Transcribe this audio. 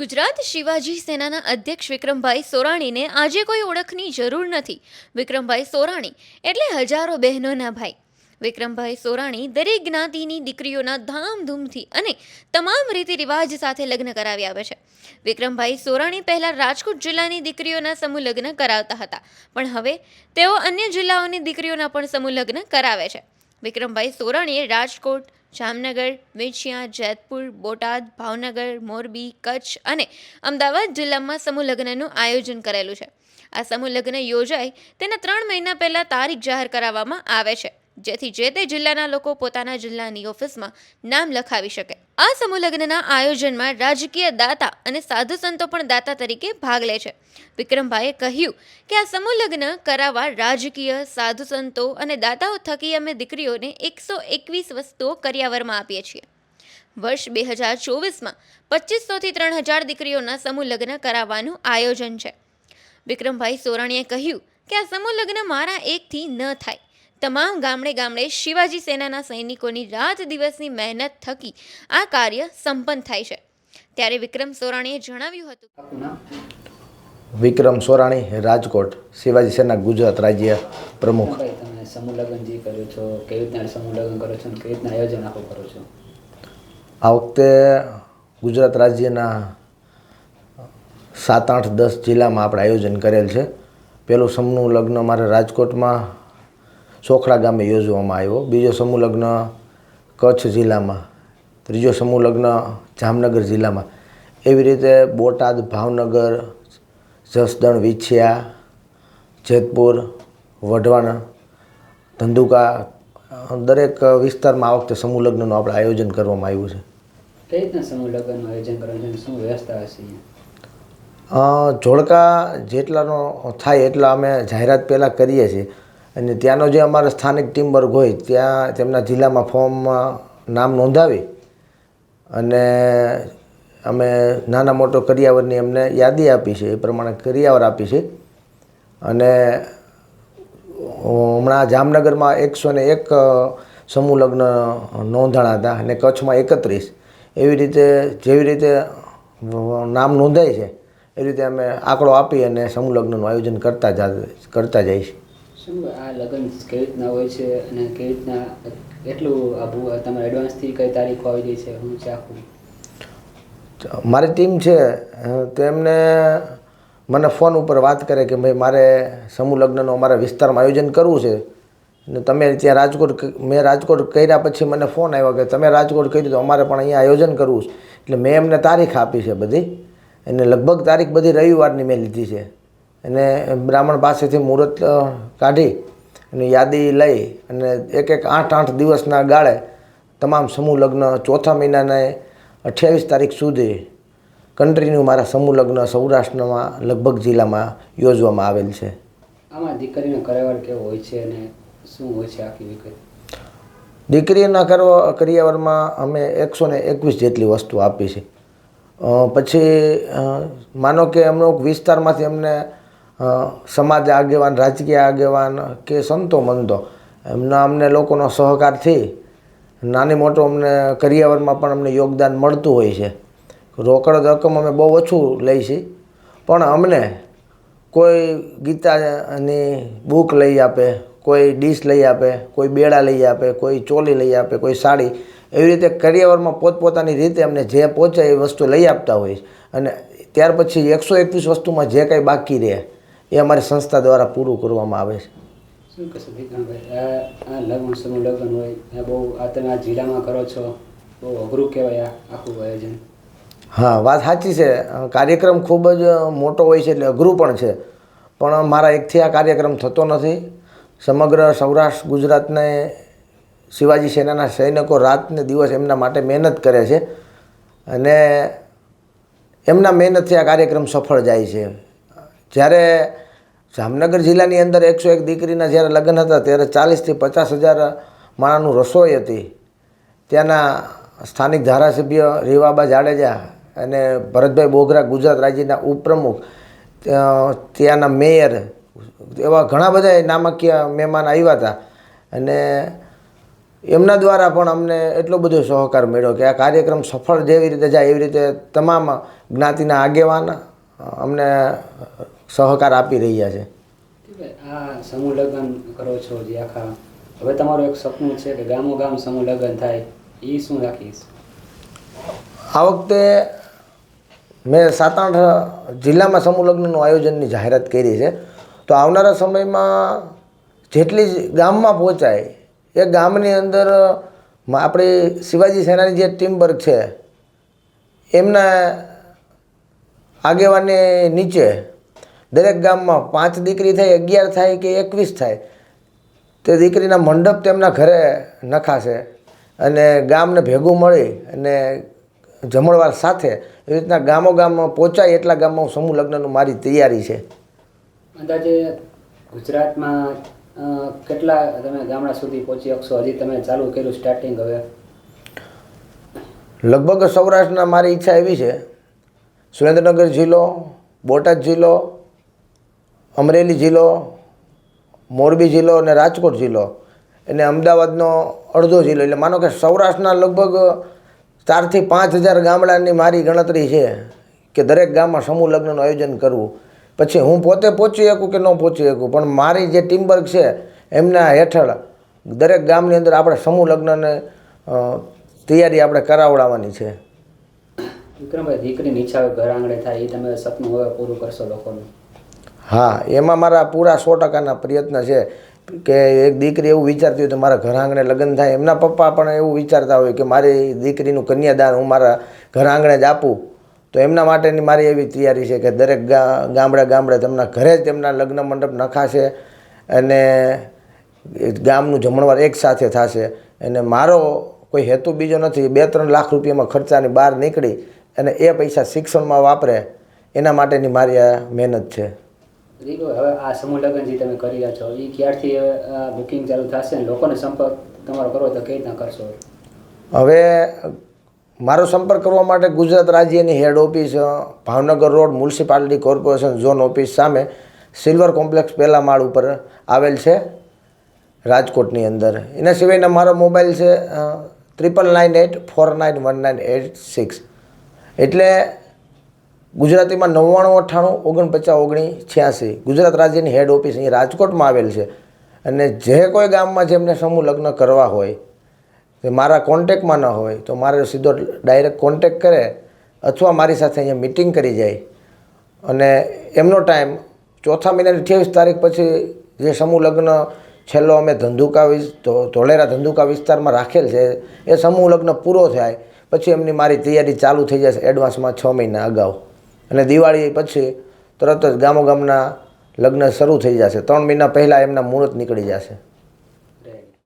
ગુજરાત શિવાજી સેનાના અધ્યક્ષ વિક્રમભાઈ સોરાણીને આજે કોઈ ઓળખની જરૂર નથી. વિક્રમભાઈ સોરાણી એટલે હજારો બહેનોના ભાઈ. વિક્રમભાઈ સોરાણી દરેક જ્ઞાતિની દીકરીઓના ધામધૂમથી અને તમામ રીતિ રિવાજ સાથે લગ્ન કરાવી આવે છે. વિક્રમભાઈ સોરાણી પહેલાં રાજકોટ જિલ્લાની દીકરીઓના સમૂહ લગ્ન કરાવતા હતા, પણ હવે તેઓ અન્ય જિલ્લાઓની દીકરીઓના પણ સમૂહ લગ્ન કરાવે છે. વિક્રમભાઈ સોરાણીએ રાજકોટ જામનગર વિંછિયા જેતપુર, બોટાદ, ભાવનગર, મોરબી, કચ્છ અને અમદાવાદ જિલ્લામાં સમૂહ લગ્નનું આયોજન કરેલું છે. આ સમૂહ લગ્ન યોજાય તેના ત્રણ મહિના પહેલાં તારીખ જાહેર કરાવવામાં આવે છે. જેથી જે તે જિલ્લાના લોકો પોતાના જિલ્લાની ઓફિસમાં નામ લખાવી શકે. આ સમૂહ લગ્નના આયોજનમાં રાજકીય દાતા અને સાધુ સંતો પણ દાતા તરીકે ભાગ લે છે. વિક્રમભાઈએ કહ્યું કે આ સમૂહ લગ્ન કરાવવા રાજકીય, સાધુ સંતો અને દાતાઓ થકી અમે દીકરીઓને એકસો એકવીસ વસ્તુઓ કરિયાવરમાં આપીએ છીએ. વર્ષ બે હજાર ચોવીસમાં પચીસોથી ત્રણ હજાર દીકરીઓના સમૂહ લગ્ન કરાવવાનું આયોજન છે. વિક્રમભાઈ સોરણીએ કહ્યું કે આ સમૂહ લગ્ન મારા એકથી ન થાય. તમામ ગામડે ગામડે શિવાજી સેનાના સૈનિકોની રાત દિવસની મહેનત થકી આ કાર્ય સંપન્ન થાય છે. ત્યારે વિક્રમ સોરાણીએ જણાવ્યું હતું. વિક્રમ સોરાણી રાજકોટ શિવાજી સેના ગુજરાત રાજ્ય પ્રમુખ. તમે સમૂહ લગ્ન જે કર્યો છો કેવી રીતના સમૂહ લગ્ન કરો છો અને કેવી રીતના આયોજન આખું કરો છો? આ વખતે ગુજરાત રાજ્યના સાત આઠ દસ જિલ્લામાં આપણે આયોજન કરેલ છે. પહેલું સમૂહ લગ્ન મારે રાજકોટમાં સોખડા ગામે યોજવામાં આવ્યો. બીજો સમૂહ લગ્ન કચ્છ જિલ્લામાં ત્રીજો સમૂહ લગ્ન જામનગર જિલ્લામાં. એવી રીતે બોટાદ ભાવનગર જસદણ વિછિયા જેતપુર વઢવાણ ધંધુકા દરેક વિસ્તારમાં આ વખતે સમૂહ લગ્નનું આપણે આયોજન કરવામાં આવ્યું છે. કઈ રીતના સમૂહ લગ્નનું આયોજન કરવાનું શું વ્યવસ્થા હશે જોડકા જેટલાનો થાય એટલા અમે જાહેરાત પહેલાં કરીએ છીએ. અને ત્યાંનો જે અમારા સ્થાનિક ટીમ વર્ગ હોય, ત્યાં તેમના જિલ્લામાં ફોર્મમાં નામ નોંધાવી અને અમે નાના મોટો કરિયાવરની અમને યાદી આપી છે, એ પ્રમાણે કરિયાવર આપી છે. અને હમણાં જામનગરમાં એકસો ને એક સમૂહ લગ્ન નોંધાણા હતા અને કચ્છમાં એકત્રીસ. એવી રીતે જેવી રીતે નામ નોંધાય છે, એ રીતે અમે આંકડો આપી અને સમૂહ લગ્નનું આયોજન કરતા જા, કરતા જાય છીએ શું આ લગ્ન કેવી રીતના હોય છે અને કેવી રીતના એટલું આ ભૂ તમારે એડવાન્સથી કઈ તારીખો આવી ગઈ છે? હું ચાખું મારી ટીમ છે તેમને મને ફોન ઉપર વાત કરે કે ભાઈ મારે સમૂહ લગ્નનું અમારા વિસ્તારમાં આયોજન કરવું છે. ને તમે ત્યાં રાજકોટ મેં રાજકોટ કર્યા પછી મને ફોન આવ્યો કે તમે રાજકોટ કર્યું તો અમારે પણ અહીંયા આયોજન કરવું છે. એટલે મેં એમને તારીખ આપી છે બધી. એને લગભગ તારીખ બધી રવિવારની મેં લીધી છે. અને બ્રાહ્મણ પાસેથી મુહૂર્ત કાઢી અને યાદી લઈ અને એક એક આઠ આઠ દિવસના ગાળે તમામ સમૂહ લગ્ન ચોથા મહિનાના અઠ્યાવીસ તારીખ સુધી કન્ટ્રીનું મારા સમૂહ લગ્ન સૌરાષ્ટ્રમાં લગભગ જિલ્લામાં યોજવામાં આવેલ છે. આમાં દીકરીનો કરેવાળ કેવો હોય છે અને શું હોય છે આખી વિગત? દીકરીના કરવા કરિયાવરમાં અમે એકસો ને એકવીસ જેટલી વસ્તુ આપી છે. પછી માનો કે અમુક વિસ્તારમાંથી અમને સમાજ આગેવાન, રાજકીય આગેવાન કે સંતો મંતો એમના અમને લોકોનો સહકારથી નાની મોટો અમને કરિયાવરમાં પણ અમને યોગદાન મળતું હોય છે રોકડ રકમ અમે બહુ ઓછું લઈ છીએ પણ અમને કોઈ ગીતાની બુક લઈ આપે, કોઈ ડીશ લઈ આપે, કોઈ બેડા લઈ આપે, કોઈ ચોલી લઈ આપે, કોઈ સાડી, એવી રીતે કરિયાવરમાં પોતપોતાની રીતે અમને જે પહોંચે એ વસ્તુ લઈ આપતા હોય. અને ત્યાર પછી એકસો એકવીસ વસ્તુમાં જે કાંઈ બાકી રહે એ અમારી સંસ્થા દ્વારા પૂરું કરવામાં આવે છે. શું કહેશો આ આ લગ્ન સમૂહ લગ્ન હોય બહુ આ તમે આ જિલ્લામાં કરો છો બહુ અઘરું કહેવાય આખું આયોજન. હા વાત સાચી છે. કાર્યક્રમ ખૂબ જ મોટો હોય છે એટલે અઘરું પણ છે. પણ મારા એકથી આ કાર્યક્રમ થતો નથી. સમગ્ર સૌરાષ્ટ્ર ગુજરાતને શિવાજી સેનાના સૈનિકો રાત ને દિવસ એમના માટે મહેનત કરે છે. અને એમના મહેનતથી આ કાર્યક્રમ સફળ જાય છે. જ્યારે જામનગર જિલ્લાની અંદર એકસો એક દીકરીના જ્યારે લગ્ન હતા, ત્યારે ચાલીસથી પચાસ હજાર માણાનું રસોઈ હતી. ત્યાંના સ્થાનિક ધારાસભ્ય રીવાબા જાડેજા અને ભરતભાઈ બોગરા ગુજરાત રાજ્યના ઉપપ્રમુખ ત્યાં- ત્યાંના મેયર એવા ઘણા બધા નામકીય મહેમાન આવ્યા હતા. અને એમના દ્વારા પણ અમને એટલો બધો સહકાર મળ્યો કે આ કાર્યક્રમ સફળ જેવી રીતે જાય એવી રીતે તમામ જ્ઞાતિના આગેવાન અમને સહકાર આપી રહ્યા છે. આ સમૂહ લગ્ન કરો છો જે આખા હવે તમારું એક સપનું છે કે ગામો ગામ સમૂહ લગ્ન થાય એ શું રાખીશ? આ વખતે મેં સાત આઠ જિલ્લામાં સમૂહ લગ્નનું આયોજનની જાહેરાત કરી છે. તો આવનારા સમયમાં જેટલી જ ગામમાં પહોંચાય એ ગામની અંદર આપણી શિવાજી સેનાની જે ટીમ વર્ક છે એમના આગેવાની નીચે દરેક ગામમાં પાંચ દીકરી થાય અગિયાર થાય કે એકવીસ થાય. તે દીકરીના મંડપ તેમના ઘરે નખાશે અને ગામને ભેગું મળી અને જમણવાર સાથે એવી રીતના ગામો ગામમાં પહોંચાય એટલા ગામમાં સમૂહ લગ્નનું મારી તૈયારી છે. અંદાજે ગુજરાતમાં કેટલા તમે ગામડા સુધી પહોંચી શકશો? હજી તમે ચાલુ કર્યું સ્ટાર્ટિંગ હવે. લગભગ સૌરાષ્ટ્રના મારી ઈચ્છા એવી છે. સુરેન્દ્રનગર જિલ્લો બોટાદ જિલ્લો અમરેલી જિલ્લો, મોરબી જિલ્લો અને રાજકોટ જિલ્લો. અને અમદાવાદનો અડધો જિલ્લો. એટલે માનો કે સૌરાષ્ટ્રના લગભગ ચારથી પાંચ હજાર ગામડાની મારી ગણતરી છે કે દરેક ગામમાં સમૂહ લગ્નનું આયોજન કરવું. પછી હું પોતે પહોંચી શકું કે ન પહોંચી શકું? પણ મારી જે ટીમ વર્ક છે, એમના હેઠળ દરેક ગામની અંદર આપણે સમૂહ લગ્નને તૈયારી આપણે કરાવડાવવાની છે. વિક્રમભાઈ, દીકરીની ઈચ્છા ઘર આંગણે થાય એ તમે સપનું હવે પૂરું કરશો લોકોનું? હા, એમાં મારા પૂરા સો ટકાના પ્રયત્ન છે કે એક દીકરી એવું વિચારતી હોય તો મારા ઘર આંગણે લગ્ન થાય. એમના પપ્પા પણ એવું વિચારતા હોય કે મારી દીકરીનું કન્યાદાન હું મારા ઘર આંગણે જ આપું. તો એમના માટેની મારી એવી તૈયારી છે કે દરેક ગામડે ગામડે તેમના ઘરે જ તેમના લગ્ન મંડપ નખાશે અને ગામનું જમણવાર એક સાથે થશે. અને મારો કોઈ હેતુ બીજો નથી, બે ત્રણ લાખ રૂપિયામાં ખર્ચાની બહાર નીકળી અને એ પૈસા શિક્ષણમાં વાપરે, એના માટેની મારી આ મહેનત છે. દીકરો હવે આ સમૂહ લગ્ન જે તમે કરી રહ્યા છો એ ક્યારથી બુકિંગ ચાલુ થશે અને લોકોને સંપર્ક તમારો કરવો તો કઈ રીતના કરશો? હવે મારો સંપર્ક કરવા માટે ગુજરાત રાજ્યની head office Bhavnagar road municipality corporation zone office સામે સિલ્વર કોમ્પ્લેક્સ પહેલા માળ ઉપર આવેલ છે, રાજકોટની અંદર. એના સિવાયના મારો મોબાઈલ છે triple nine eight four nine one nine eight six એટલે ગુજરાતીમાં નવ્વાણું, અઠ્ઠાણું, ઓગણપચાસ, ઓગણી, છ્યાસી. ગુજરાત રાજ્યની હેડ ઓફિસ અહીં રાજકોટમાં આવેલ છે. અને જે કોઈ ગામમાં જેમને સમૂહ લગ્ન કરવા હોય તે મારા કોન્ટેક્ટમાં ન હોય, તો મારે સીધો ડાયરેક્ટ કોન્ટેક કરે અથવા મારી સાથે અહીંયા મિટિંગ કરી જાય. અને એમનો ટાઈમ ચોથા મહિનાની અઠ્યાવીસ તારીખ પછી જે સમૂહ લગ્ન છેલ્લો અમે ધંધુકા ધોળેરા ધંધુકા વિસ્તારમાં રાખેલ છે, એ સમૂહ લગ્ન પૂરો થાય. પછી એમની મારી તૈયારી ચાલુ થઈ જશે એડવાન્સમાં છ મહિના અગાઉ. અને દિવાળી પછી તરત જ ગામો ગામના લગ્ન શરૂ થઈ જશે. ત્રણ મહિના પહેલાં એમના મુહૂર્ત નીકળી જશે.